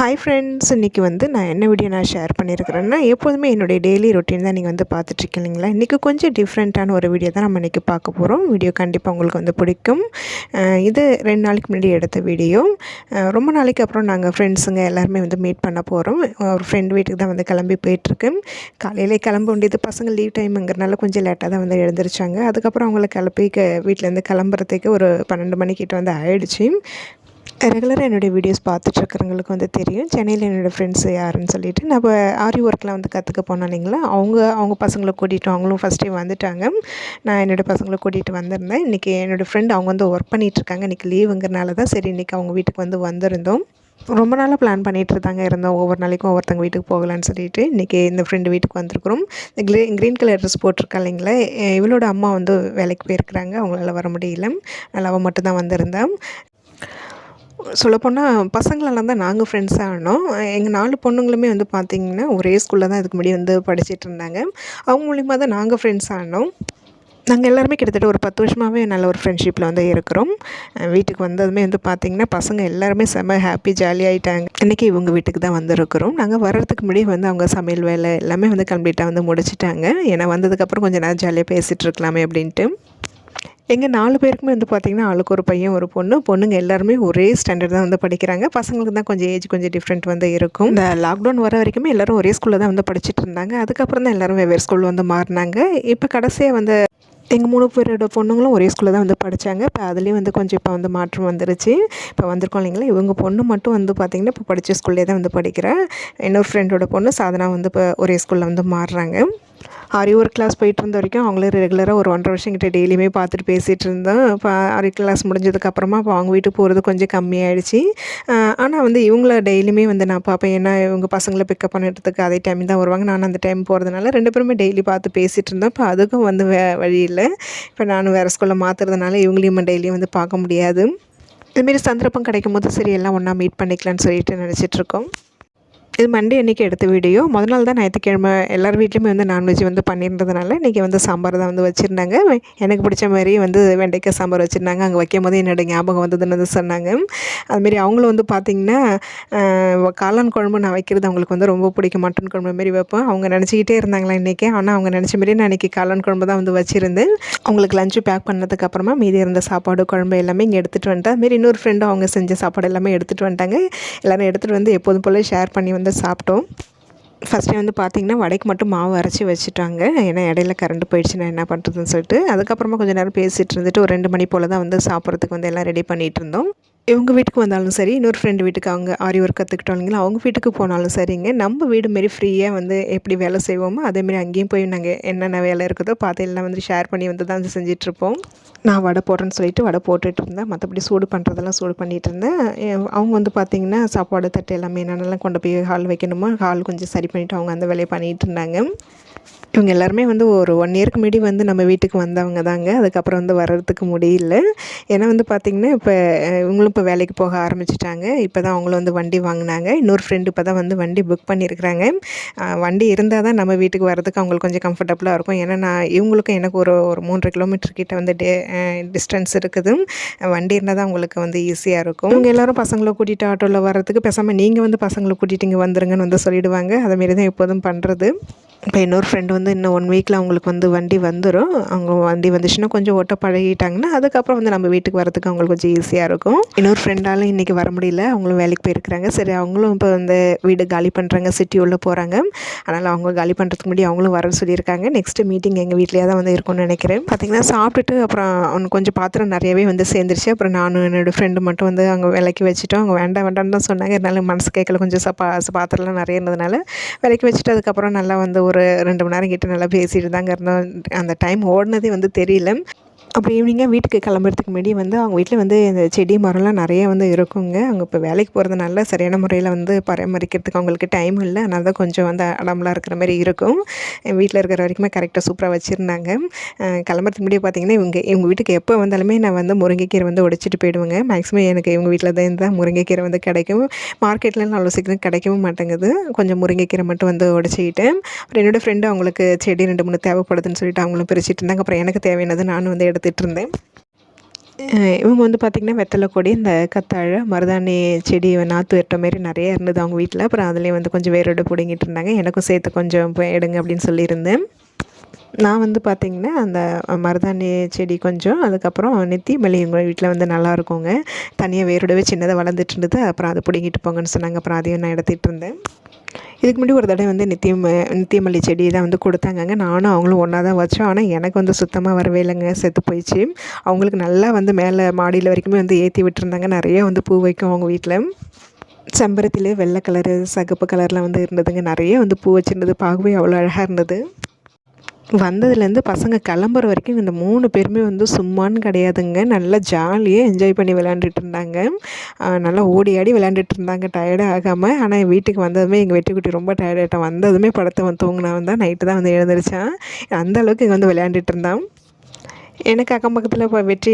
Hi friends இன்றைக்கி வந்து நான் என்ன வீடியோ நான் ஷேர் பண்ணியிருக்கிறேன்னா எப்போதுமே என்னுடைய டெய்லி ரொட்டீன் தான் நீங்கள் வந்து பார்த்துட்ருக்கீங்க இல்லைங்களா? இன்றைக்கி கொஞ்சம் டிஃப்ரெண்ட்டான ஒரு வீடியோ தான் நம்ம இன்றைக்கி பார்க்க போகிறோம் வீடியோ கண்டிப்பாக உங்களுக்கு வந்து பிடிக்கும். இது ரெண்டு நாளைக்கு முன்னாடி எடுத்த வீடியோ ரொம்ப நாளைக்கு அப்புறம் நாங்கள் ஃப்ரெண்ட்ஸுங்க எல்லாருமே வந்து மீட் பண்ண போகிறோம் ஒரு ஃப்ரெண்ட் வீட்டுக்கு தான் வந்து கிளம்பி போயிட்டுருக்கு. காலையிலே கிளம்ப வேண்டியது பசங்க லீவ் டைமுங்கிறனால கொஞ்சம் லேட்டாக தான் வந்து எழுந்திரிச்சாங்க. அதுக்கப்புறம் அவங்கள கிளப்பி க வீட்டிலேருந்து கிளம்புறதுக்கு ஒரு பன்னெண்டு மணிக்கிட்ட வந்து ஆயிடுச்சு. ரெகுலராக என்னுடைய வீடியோஸ் பார்த்துட்ருக்கிறவங்களுக்கு வந்து தெரியும். சென்னையில் என்னோடய ஃப்ரெண்ட்ஸ் யாருன்னு சொல்லிட்டு நம்ம ஆரி ஒர்க்கில் வந்து கற்றுக்க போனோம் இல்லைங்களா? அவங்க அவங்க பசங்களை கூட்டிகிட்டு அவங்களும் ஃபஸ்ட் டைம் வந்துட்டாங்க. நான் என்னோடய பசங்களை கூட்டிகிட்டு வந்திருந்தேன். இன்றைக்கி என்னோடய ஃப்ரெண்ட் அவங்க வந்து ஒர்க் பண்ணிகிட்ருக்காங்க இன்றைக்கி லீவுங்கிறனால தான் சரி இன்றைக்கி அவங்க வீட்டுக்கு வந்து வந்திருந்தோம். ரொம்ப நாளாக பிளான் பண்ணிகிட்டு இருந்தாங்க இருந்தோம். ஒவ்வொரு நாளைக்கும் ஒவ்வொருத்தங்க வீட்டுக்கு போகலான்னு சொல்லிட்டு இன்றைக்கி இந்த ஃப்ரெண்டு வீட்டுக்கு வந்திருக்கிறோம். இந்த க்ரீ க்ரீன் கலர் ட்ரெஸ் போட்டிருக்கா இல்லைங்களா? இவளோட அம்மா வந்து வேலைக்கு போயிருக்கிறாங்க. அவங்களால வர முடியல. அதனால் அவள் மட்டும்தான் வந்திருந்தேன் சொல்லப்போனால் பசங்களெல்லாம் தான் நாங்கள் ஃப்ரெண்ட்ஸாக ஆனோம் எங்கள் நாலு பொண்ணுங்களுமே வந்து பார்த்திங்கன்னா ஒரே ஸ்கூலில் தான் இதுக்கு முன்னாடி வந்து படிச்சிட்டு இருந்தாங்க. அவங்க மூலிமா தான் நாங்கள் ஃப்ரெண்ட்ஸ் ஆனோம் நாங்கள் எல்லாருமே கிட்டத்தட்ட ஒரு பத்து வருஷமாகவே நல்ல ஒரு ஃப்ரெண்ட்ஷிப்பில் வந்து இருக்கிறோம். வீட்டுக்கு வந்ததுமே வந்து பார்த்திங்கன்னா பசங்க எல்லாருமே செம்ம ஹாப்பி ஜாலியாகிட்டாங்க இன்றைக்கி இவங்க வீட்டுக்கு தான் வந்திருக்கிறோம். நாங்கள் வர்றதுக்கு முன்னாடி வந்து அவங்க சமையல் வேலை எல்லாமே வந்து கம்ப்ளீட்டாக வந்து முடிச்சிட்டாங்க. ஏன்னா வந்ததுக்கப்புறம் கொஞ்சம் நேரம் ஜாலியாக பேசிகிட்டு இருக்கலாமே அப்படின்ட்டு. எங்கள் நாலு பேருக்குமே வந்து பார்த்திங்கன்னா ஆளுக்கு ஒரு பையன் ஒரு பொண்ணு பொண்ணுங்க எல்லாருமே ஒரே ஸ்டாண்டர்ட் தான் வந்து படிக்கிறாங்க. பசங்களுக்கு தான் கொஞ்சம் ஏஜ் கொஞ்சம் டிஃப்ரெண்ட் வந்து இருக்கும். இந்த லாக்டவுன் வர வரைக்குமே எல்லாரும் ஒரே ஸ்கூலில் தான் வந்து படிச்சுட்டு இருந்தாங்க. அதுக்கப்புறம் தான் எல்லாரும் வெவ்வேறு ஸ்கூல் வந்து மாறினாங்க. இப்போ கடைசியாக வந்து எங்கள் மூணு பேரோட பொண்ணுங்களும் ஒரே ஸ்கூலில் தான் வந்து படித்தாங்க இப்போ அதுலேயும் வந்து கொஞ்சம் இப்போ வந்து மாற்றம் வந்துருச்சு. இப்போ வந்திருக்கோம் இல்லைங்களா? இவங்க பொண்ணு மட்டும் வந்து பார்த்திங்கன்னா இப்போ படித்த ஸ்கூல்லே தான் வந்து படிக்கிறேன் இன்னொரு ஃப்ரெண்டோட பொண்ணு சாதனா வந்து இப்போ ஒரே ஸ்கூலில் வந்து மாறுறாங்க. ஆரி ஒர்க் கிளாஸ் போயிட்டு இருந்த வரைக்கும் அவங்களே ரெகுலராக ஒரு ஒன்றரை வருஷம் கிட்ட டெய்லியுமே பார்த்துட்டு பேசிகிட்டு இருந்தோம் இப்போ ஆரி கிளாஸ் முடிஞ்சதுக்கப்புறமா இப்போ அவங்க வீட்டுக்கு போகிறது கொஞ்சம் கம்மியாயிடுச்சு. ஆனால் வந்து இவங்கள டெய்லியுமே வந்து நான் பார்ப்பேன். ஏன்னா இவங்க பசங்களை பிக்கப் பண்ணுறதுக்கு அதே டைம் தான் வருவாங்க. நான் அந்த டைம் போகிறதுனால ரெண்டு பேருமே டெய்லி பார்த்து பேசிகிட்டு இருந்தோம். இப்போ அதுக்கும் வந்து வே வழி இல்லை. இப்போ நானும் வேறு ஸ்கூலில் மாற்றுறதுனால இவங்களையும் டெய்லியும் வந்து பார்க்க முடியாது. இதுமாரி சந்தர்ப்பம் கிடைக்கும் போது சரி எல்லாம் ஒன்றா மீட் பண்ணிக்கலான்னு சொல்லிட்டு நினச்சிட்ருக்கோம் இது மண்டே அன்றைக்கி எடுத்த வீடியோ. முதல் நாள் தான் ஞாயிற்றுக்கிழமை எல்லார் வீட்லேயுமே வந்து நான்வெஜ் வந்து பண்ணியிருந்ததுனால இன்றைக்கி வந்து சாம்பார் தான் வந்து வச்சுருந்தாங்க. எனக்கு பிடிச்ச மாதிரி வந்து வெண்டைக்காய் சாம்பார் வச்சுருந்தாங்க. அங்கே வைக்கும் போது என்னோடய ஞாபகம் வந்ததுன்னு வந்து சொன்னாங்க. அதுமாரி அவங்களும் வந்து பார்த்திங்கன்னா காளான் குழம்பு நான் வைக்கிறது அவங்களுக்கு வந்து ரொம்ப பிடிக்கும். மட்டன் குழம்பு மாரி வைப்பேன் அவங்க நினச்சிக்கிட்டே இருந்தாங்களா இன்றைக்கி ஆனால் அவங்க நினச்ச மாரி நான் இன்றைக்கி காளான் குழம்பு தான் வந்து வச்சுருந்தேன். அவங்களுக்கு லஞ்சு பேக் பண்ணதுக்கப்புறமா மீதி இருந்த சாப்பாடு குழம்பு எல்லாமே இங்கே எடுத்துகிட்டு வந்துட்டேன். அதுமாரி இன்னொரு ஃப்ரெண்டும் அவங்க செஞ்ச சாப்பாடு எல்லாமே எடுத்துகிட்டு வந்துட்டாங்க. எல்லோரும் எடுத்துகிட்டு வந்து எப்போதும் போல் ஷேர் பண்ணி வந்து சாப்பிட்டோம். ஃபஸ்ட்டு வந்து பார்த்திங்கன்னா வடைக்கு மட்டும் மாவு அரைச்சி வச்சுட்டாங்க. ஏன்னா இடையில கரண்ட் போயிடுச்சு நான் என்ன பண்ணுறதுன்னு சொல்லிட்டு. அதுக்கப்புறமா கொஞ்சம் நேரம் பேசிகிட்டு இருந்துட்டு ஒரு ரெண்டு மணி போல் தான் வந்து சாப்பிட்றதுக்கு வந்து எல்லாம் ரெடி பண்ணிகிட்டு இருந்தோம். இவங்க வீட்டுக்கு வந்தாலும் சரி இன்னொரு ஃப்ரெண்டு வீட்டுக்கு அவங்க ஆரி ஒர்க் கற்றுக்கிட்டோம் அவங்க வீட்டுக்கு போனாலும் சரிங்க நம்ம வீடு மாரி ஃப்ரீயாக வந்து எப்படி வேலை செய்வோமோ அதேமாரி அங்கேயும் போய் நாங்கள் என்னென்ன வேலை இருக்குதோ பார்த்து எல்லாம் வந்து ஷேர் பண்ணி வந்து தான் வந்து செஞ்சிட்ருப்போம் நான் வடை போடுறேன்னு சொல்லிட்டு வடை போட்டுட்டு இருந்தேன். மற்றபடி சூடு பண்ணுறதெல்லாம் சூடு பண்ணிகிட்டு இருந்தேன். அவங்க வந்து பார்த்திங்கன்னா சாப்பாடு தட்டு எல்லாமே என்னென்னலாம் கொண்டு போய் ஹால் வைக்கணுமோ ஹால் கொஞ்சம் சரி பண்ணிவிட்டு அவங்க அந்த வேலையை பண்ணிகிட்டு இருந்தாங்க. இவங்க எல்லாருமே வந்து ஒரு ஒன் இயர்க்கு முன்னாடி வந்து நம்ம வீட்டுக்கு வந்தவங்க தாங்க. அதுக்கப்புறம் வந்து வர்றதுக்கு முடியல. ஏன்னா வந்து பார்த்திங்கன்னா இப்போ இவங்களும் இப்போ வேலைக்கு போக ஆரம்பிச்சிட்டாங்க. இப்போ தான் அவங்களும் வந்து வண்டி வாங்கினாங்க. இன்னொரு ஃப்ரெண்டு இப்போ தான் வந்து வண்டி புக் பண்ணியிருக்கிறாங்க வண்டி இருந்தால் தான் நம்ம வீட்டுக்கு வர்றதுக்கு அவங்களுக்கு கொஞ்சம் கம்ஃபர்டபுளாக இருக்கும். ஏன்னா நான் இவங்களுக்கும் எனக்கு ஒரு ஒரு மூன்றரை கிலோமீட்டர் கிட்ட வந்து டே டிஸ்டன்ஸ் இருக்குது. வண்டி இருந்தால் தான் அவங்களுக்கு வந்து ஈஸியாக இருக்கும். இவங்க எல்லாரும் பசங்களை கூட்டிகிட்டு ஆட்டோவில் வர்றதுக்கு பேசாமல் நீங்கள் வந்து பசங்களை கூட்டிகிட்டு இங்கே வந்துருங்கன்னு வந்து சொல்லிடுவாங்க. அதேமாரி தான் எப்போதும் பண்ணுறது இப்போ இன்னொரு ஃப்ரெண்டு வந்து இன்னும் ஒன் வீக்கில் அவங்களுக்கு வந்து வண்டி வந்துடும் அவங்க வண்டி வந்துச்சுன்னா கொஞ்சம் ஓட்ட பழகிட்டாங்கன்னா அதுக்கப்புறம் வந்து நம்ம வீட்டுக்கு வரதுக்கு அவங்களுக்கு கொஞ்சம் ஈஸியாக இருக்கும். இன்னொரு ஃப்ரெண்டாலும் இன்றைக்கி வர முடியல. அவங்களும் வேலைக்கு போயிருக்கிறாங்க. சரி அவங்களும் இப்போ வந்து வீடு காலி பண்ணுறாங்க சிட்டி உள்ளே போகிறாங்க அதனால் அவங்க காலி பண்ணுறதுக்கு முன்னாடி அவங்களும் வரன்னு சொல்லியிருக்காங்க. நெக்ஸ்ட்டு மீட்டிங் எங்கள் வீட்லேயே தான் வந்து இருக்கும்னு நினைக்கிறேன். பார்த்திங்கன்னா சாப்பிட்டுட்டு அப்புறம் அவனுக்கு கொஞ்சம் பாத்திரம் நிறையவே வந்து சேர்ந்துருச்சு. அப்புறம் நானும் என்னோடய ஃப்ரெண்டு மட்டும் வந்து அங்கே விலைக்கு வச்சுட்டோம். அவங்க வேண்டாம் வேண்டாம்னு தான் சொன்னாங்க. இருந்தாலும் மனசு கேட்கல கொஞ்சம் சப்பா பாத்திரம்லாம் நிறைய இருந்ததுனால விலைக்கு வச்சுட்டு அதுக்கப்புறம் நல்லா வந்து ஒரு ரெண்டு மணி நேரம் கிட்ட நல்லா பேசிட்டு தாங்க இருந்தோம். அந்த டைம் ஓடினதே வந்து தெரியல. அப்புறம் ஈவினிங்காக வீட்டுக்கு கிளம்புறதுக்கு முன்னாடி வந்து அவங்க வீட்டில் வந்து இந்த செடி மரம்லாம் நிறைய வந்து இருக்குங்க. அவங்க இப்போ வேலைக்கு போகிறதுனால சரியான முறையில் வந்து பராமரிக்கிறதுக்கு அவங்களுக்கு டைம் இல்லை. அதனால தான் கொஞ்சம் வந்து அடம்பலாக இருக்கிற மாதிரி இருக்கும். வீட்டில் இருக்கிற வரைக்குமே கரெக்டாக சூப்பராக வச்சுருந்தாங்க. கிளம்புறதுக்கு முன்னாடி பார்த்தீங்கன்னா இவங்க இவங்க வீட்டுக்கு எப்போ வந்தாலுமே நான் வந்து முருங்கைக்கீரை வந்து உடைச்சிட்டு போயிடுவேங்க. மேக்ஸிமம் எனக்கு இவங்க வீட்டில் தான் இருந்தால் முருங்கைக்கீரை வந்து கிடைக்கும். மார்க்கெட்லாம் அவ்வளோ சீக்கிரம் கிடைக்கவும் மாட்டேங்குது. கொஞ்சம் முருங்கைக்கீரை மட்டும் வந்து உடைச்சிக்கிட்டு அப்புறம் என்னோடய ஃப்ரெண்டு அவங்களுக்கு செடி ரெண்டு மூணு தேவைப்படுதுன்னு சொல்லிட்டு அவங்களும் பிரிச்சுட்டு இருந்தாங்க. அப்புறம் எனக்கு தேவையானது நானும் வந்து எடுத்து எடுத்துகிட்டு இருந்தேன் இவங்க வந்து பார்த்திங்கன்னா வெத்தலை கொடி இந்த கத்தாழை மருதாணி செடி நாற்று வெட்டுற மாரி நிறைய இருந்தது அவங்க வீட்டில் அப்புறம் அதுலேயே வந்து கொஞ்சம் வேரோடு பிடுங்கிட்டு இருந்தாங்க. எனக்கும் சேர்த்து கொஞ்சம் எடுங்க அப்படின்னு சொல்லியிருந்தேன். நான் வந்து பார்த்திங்கன்னா அந்த மருதாணி செடி கொஞ்சம் அதுக்கப்புறம் நித்தி மல்லி எங்கள் வீட்டில் வந்து நல்லா இருக்குங்க. தனியாக வேரோடவே சின்னதாக வளர்ந்துட்டு இருந்தது. அப்புறம் அதை பிடுங்கிட்டு போங்கன்னு சொன்னாங்க. அப்புறம் அதையும் நான் எடுத்துகிட்டு இருந்தேன் இதுக்கு முன்னாடி ஒரு தடவை வந்து நித்தியம் நித்தியமல்லி செடி தான் வந்து கொடுத்தாங்கங்க. நானும் அவங்களும் ஒன்றா தான் வச்சோம். ஆனால் எனக்கு வந்து சுத்தமாக வரவே இல்லைங்க. செத்து போயிடுச்சு. அவங்களுக்கு நல்லா வந்து மேலே மாடியில் வரைக்குமே வந்து ஏற்றி விட்டுருந்தாங்க. நிறைய வந்து பூ வைக்கும் அவங்க வீட்டில் செம்பருத்திலே வெள்ளை கலரு சகப்பு கலரில் வந்து இருந்ததுங்க. நிறைய வந்து பூ வச்சுருந்தது. பார்க்கவே அவ்வளோ அழகாக இருந்தது. வந்ததுலேருந்து பசங்க கிளம்புற வரைக்கும் இந்த மூணு பேருமே வந்து சும்மான்னு கிடையாதுங்க. நல்லா ஜாலியாக என்ஜாய் பண்ணி விளையாண்டுட்டு இருந்தாங்க நல்லா ஓடி ஆடி விளையாண்டுட்டு இருந்தாங்க டயர்டாக ஆகாமல் ஆனால் வீட்டுக்கு வந்ததுமே எங்கள் வெட்டிக்குட்டி ரொம்ப டயர்டாகிட்டேன் வந்ததுமே படத்தை வந்து தூங்கினா வந்தால் நைட்டு தான் வந்து எழுந்திரிச்சான். அந்த அளவுக்கு இங்கே வந்து விளையாண்டுட்டு இருந்தான் எனக்கு அக்கம் பக்கத்தில் இப்போ வெற்றி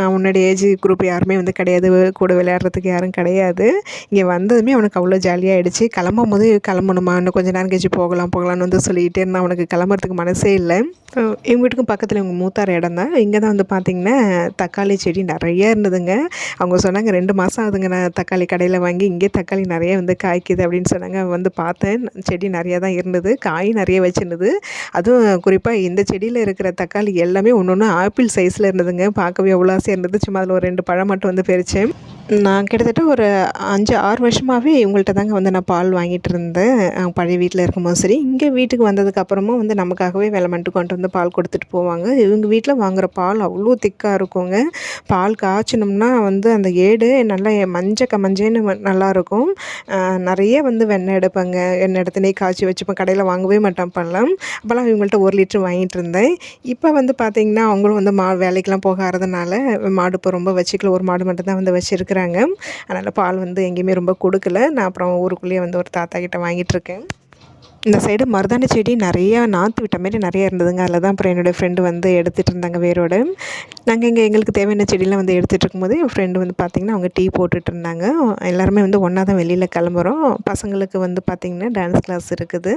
அவனுடைய ஏஜ் குரூப் யாருமே வந்து கிடையாது. கூட விளையாடுறதுக்கு யாரும் கிடையாது. இங்கே வந்ததுமே அவனுக்கு அவ்வளோ ஜாலியாகிடுச்சு கிளம்பும் போது கிளம்பணுமா? இன்னும் கொஞ்சம் நேரம் கழிச்சு போகலாம் போகலான்னு வந்து சொல்லிகிட்டே இருந்தால் அவனுக்கு கிளம்புறதுக்கு மனசே இல்லை. அஹ், இவங்க வீட்டுக்கும் பக்கத்தில் இவங்க மூத்தார் இடம் தான். இங்கே தான் வந்து பார்த்திங்கன்னா தக்காளி செடி நிறைய இருந்ததுங்க. அவங்க சொன்னாங்க ரெண்டு மாதம் ஆகுதுங்க நான் தக்காளி கடையில் வாங்கி இங்கே தக்காளி நிறைய வந்து காய்க்குது அப்படின்னு சொன்னாங்க. வந்து பார்த்தேன் செடி நிறையா தான் இருந்தது. காய் நிறைய வச்சிருந்தது. அதுவும் குறிப்பாக இந்த செடியில் இருக்கிற தக்காளி எல்லாமே ஒன்று ஒன்று ஆப்பிள் சைஸில் இருந்ததுங்க. பார்க்கவே அவ்வளோ ஆசையாக இருந்தது. சும்மா அதில் ஒரு ரெண்டு பழம் மட்டும் வந்து பறித்தேன் நான் கிட்டத்தட்ட ஒரு அஞ்சு ஆறு வருஷமாகவே இவங்கள்ட்ட தாங்க வந்து நான் பால் வாங்கிட்டு இருந்தேன். பழைய வீட்டில் இருக்கும்போது சரி இங்கே வீட்டுக்கு வந்ததுக்கப்புறமும் வந்து நமக்காகவே வேலை மட்டும் கொண்டு வந்து பால் கொடுத்துட்டு போவாங்க. இவங்க வீட்டில் வாங்குற பால் அவ்வளோ திக்காக இருக்குங்க. பால் காய்ச்சினோம்னா வந்து அந்த ஏடு நல்லா மஞ்ச கமஞ்சேன்னு நல்லாயிருக்கும் நிறைய வந்து வெண்ணெய் எடுப்பாங்க. எண்ணெய் எடுத்துனே காய்ச்சி வச்சுப்பேன். கடையில் வாங்கவே மாட்டேன் பண்ணலாம் அப்போல்லாம் இவங்கள்ட்ட ஒரு லிட்டர் வாங்கிட்டு இருந்தேன். இப்போ வந்து பார்த்திங்கன்னா அவங்களும் வந்து மா வேலைக்கெலாம் போகாததுனால மாடு இப்போ ரொம்ப வச்சுக்கல. ஒரு மாடு மட்டும் தான் வந்து வச்சுருக்குறாங்க அதனால் பால் வந்து எங்கேயுமே ரொம்ப கொடுக்கல. நான் அப்புறம் ஊருக்குள்ளேயே வந்து ஒரு தாத்தா கிட்ட வாங்கிட்டுருக்கேன் இந்த சைடு மருதாணி செடி நிறையா நாற்று விட்ட மாதிரி நிறையா இருந்ததுங்க. அதில் தான் அப்புறம் என்னோடய ஃப்ரெண்டு வந்து எடுத்துகிட்டு இருந்தாங்க வேரோட. நாங்கள் இங்கே எங்களுக்கு தேவையான செடியெலாம் வந்து எடுத்துகிட்டு இருக்கும்போது என் ஃப்ரெண்டு வந்து பார்த்திங்கன்னா அவங்க டீ போட்டுட்டு இருந்தாங்க. எல்லாருமே வந்து ஒன்றா தான் வெளியில் கிளம்புறோம். பசங்களுக்கு வந்து பார்த்திங்கன்னா டான்ஸ் கிளாஸ் இருக்குது.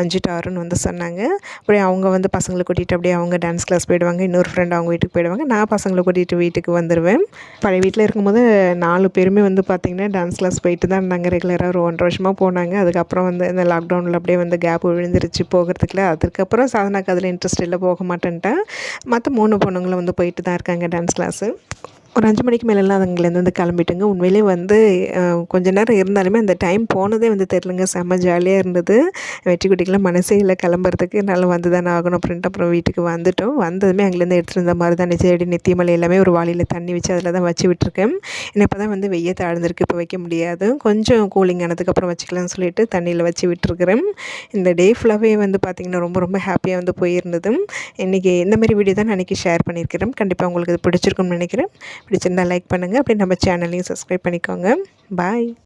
அஞ்சு டு ஆறுன்னு வந்து சொன்னாங்க. அப்படியே அவங்க வந்து பசங்களை கூட்டிகிட்டு அப்படியே அவங்க டான்ஸ் கிளாஸ் போயிடுவாங்க. இன்னொரு ஃப்ரெண்டு அவங்க வீட்டுக்கு போயிடுவாங்க. நான் பசங்களை கூட்டிகிட்டு வீட்டுக்கு வந்துடுவேன் பழைய வீட்டில் இருக்கும்போது நாலு பேருமே வந்து பார்த்திங்கன்னா டான்ஸ் கிளாஸ் போயிட்டு தான் இருந்தாங்க. ரெகுலராக ஒரு ஒன்றரை வருஷமாக போனாங்க. அதுக்கப்புறம் வந்து இந்த லாக்டவுனில் அப்படியே வந்து கேப் விழுந்துருச்சு போகிறதுக்குல அதுக்கப்புறம் சாதனாக்கு அதில் இன்ட்ரெஸ்ட் இல்லை போக மாட்டேன்ட்டேன். மற்ற மூணு பொண்ணுங்களும் வந்து போயிட்டு தான் இருக்காங்க டான்ஸ் கிளாஸு ஒரு அஞ்சு மணிக்கு மேலெல்லாம் அங்கேருந்து வந்து கிளம்பிட்டுங்க. உண்மையிலே வந்து கொஞ்ச நேரம் இருந்தாலுமே அந்த டைம் போனதே வந்து தெரிலங்க செம்ம ஜாலியாக இருந்தது. வெற்றி குட்டிக்கெலாம் மனசே இல்லை கிளம்புறதுக்கு. நல்லா வந்து தானே ஆகணும் அப்படின்ட்டு அப்புறம் வீட்டுக்கு வந்துட்டோம். வந்ததுமே அங்கேருந்து எடுத்துகிட்டு இருந்த மாதிரி தான். செடி நித்தியமலை எல்லாமே ஒரு வாளியில் தண்ணி வச்சு அதில் தான் வச்சு விட்டுருக்கேன். என்ன இப்போ தான் வந்து வெய்ய தாழ்ந்திருக்கு. இப்போ வைக்க முடியாது. கொஞ்சம் கூலிங் ஆனதுக்கப்புறம் வச்சுக்கலாம்னு சொல்லிட்டு தண்ணியில் வச்சு விட்டுருக்குறேன். இந்த டே ஃபுல்லாகவே வந்து பார்த்திங்கன்னா ரொம்ப ரொம்ப ஹாப்பியாக வந்து போயிருந்தது இன்றைக்கி இந்த மாதிரி வீடியோ தான் நான் ஷேர் பண்ணியிருக்கிறேன். கண்டிப்பாக உங்களுக்கு இது பிடிச்சிருக்கும்னு நினைக்கிறேன். பிடிச்சிருந்தால் லைக் பண்ணுங்கள் அப்படியே நம்ம சேனலையும் சப்ஸ்கிரைப் பண்ணிக்கோங்க. பாய்